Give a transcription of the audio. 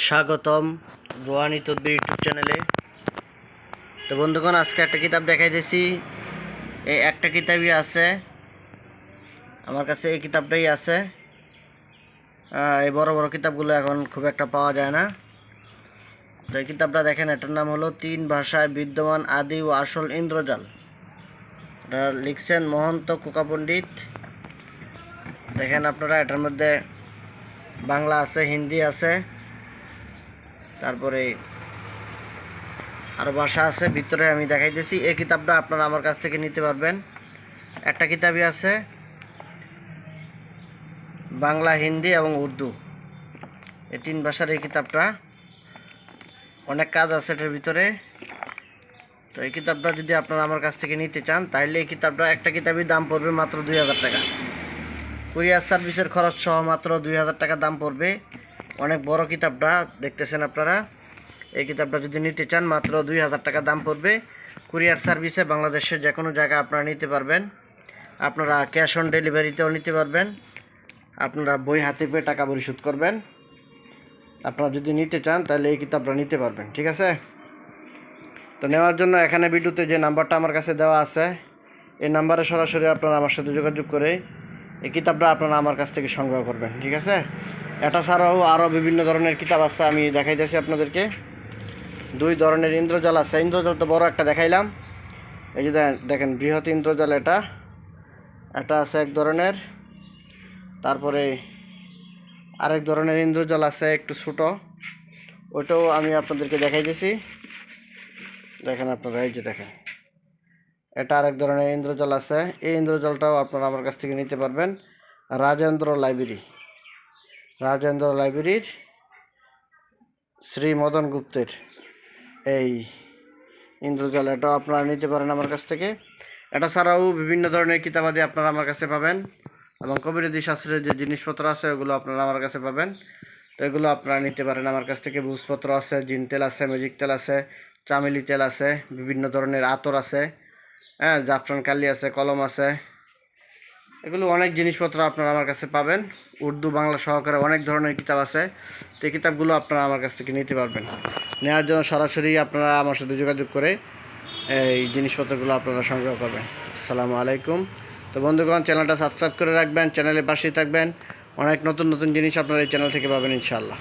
স্বাগতম রোহানি তদ্বির ইউটিউব চ্যানেলে। তো বন্ধুগণ, আজকে একটা কিতাব দেখাইতেছি এই একটা কিতাবই আছে। আমার কাছে এই কিতাবটাই আছে। এই বড় বড় কিতাবগুলো এখন খুব একটা পাওয়া যায় না। তো এই কিতাবটা দেখেন, এটার নাম হলো তিন ভাষায় বিদ্যমান আদি ও আসল ইন্দ্রজাল। এটা লিখছেন মহন্ত কুকা পণ্ডিত। দেখেন আপনারা, এটার মধ্যে বাংলা আছে, হিন্দি আছে। তারপরে আরও ভাষা আছে, ভিতরে আমি দেখাইতেছি। এই কিতাবটা আপনারা আমার কাছ থেকে নিতে পারবেন। একটা কিতাবই আছে, বাংলা, হিন্দি এবং উর্দু। এই তিন ভাষার এই কিতাবটা। অনেক কাজ আছে এটার ভিতরে। তো এই কিতাবটা যদি আপনারা আমার কাছ থেকে নিতে চান, তাহলে এই কিতাবটা, একটা কিতাবের দাম পড়বে মাত্র দুই হাজার টাকা। কুরিয়ার সার্ভিসের খরচ সহ মাত্র দুই হাজার টাকা দাম পড়বে। অনেক বড় কিতাবটা দেখতেছেন আপনারা। এই কিতাবটা যদি নিতে চান, মাত্র দুই হাজার টাকা দাম পড়বে। কুরিয়ার সার্ভিসে বাংলাদেশের যে কোনো জায়গায় আপনারা নিতে পারবেন। আপনারা ক্যাশ অন ডেলিভারিতেও নিতে পারবেন। আপনারা বই হাতে পেয়ে টাকা পরিশোধ করবেন। আপনারা যদি নিতে চান, তাহলে এই কিতাবটা নিতে পারবেন, ঠিক আছে? তো নেওয়ার জন্য এখানে ভিডিওতে যে নাম্বারটা আমার কাছে দেওয়া আছে, এই নাম্বারে সরাসরি আপনারা আমার সাথে যোগাযোগ করে এই কিতাবটা আপনারা আমার কাছ থেকে সংগ্রহ করবেন, ঠিক আছে? এটা ছাড়াও আরও বিভিন্ন ধরনের কিতাব আছে, আমি দেখাইতেছি আপনাদেরকে। দুই ধরনের ইন্দ্রজাল আছে। ইন্দ্রজাল তো বড় একটা দেখাইলাম। এই যে দেখেন, বৃহৎ ইন্দ্রজাল এটা। এটা আছে এক ধরনের। তারপরে আরেক ধরনের ইন্দ্রজাল আছে, একটু ছোটো। ওইটাও আমি আপনাদেরকে দেখাইতেছি। দেখেন আপনারা, এই যে দেখেন। এটা আরেক ধরনের ইন্দ্রজল আছে। এই ইন্দ্রজলটাও আপনারা আমার কাছ থেকে নিতে পারবেন। রাজেন্দ্র লাইব্রেরি। রাজেন্দ্র লাইব্রেরির শ্রী মদন গুপ্তের এই ইন্দ্রজল এটাও আপনারা নিতে পারেন আমার কাছ থেকে। এটা ছাড়াও বিভিন্ন ধরনের কিতাবাদি আপনারা আমার কাছে পাবেন এবং কবিরাজি শাস্ত্রের যে জিনিসপত্র আছে, ওগুলো আপনারা আমার কাছে পাবেন। তো এগুলো আপনারা নিতে পারেন আমার কাছ থেকে। বুঝপত্র আছে, জিন তেল আছে, ম্যাজিক তেল আছে, চামেলি তেল আছে, বিভিন্ন ধরনের আতর আছে। হ্যাঁ জাফরান কালি আছে, কলম আছে। এগুলো অনেক জিনিসপত্র আপনারা আমার কাছে পাবেন। উর্দু, বাংলা সহকারে অনেক ধরনের কিতাব আছে। তো এই কিতাবগুলো আপনারা আমার কাছ থেকে নিতে পারবেন। নেওয়ার জন্য সরাসরি আপনারা আমার সাথে যোগাযোগ করে এই জিনিসপত্রগুলো আপনারা সংগ্রহ করবেন। আসসালামু আলাইকুম। তো বন্ধুগণ, চ্যানেলটা সাবস্ক্রাইব করে রাখবেন, চ্যানেলের পাশেই থাকবেন। অনেক নতুন নতুন জিনিস আপনারা এই চ্যানেল থেকে পাবেন ইনশাআল্লাহ।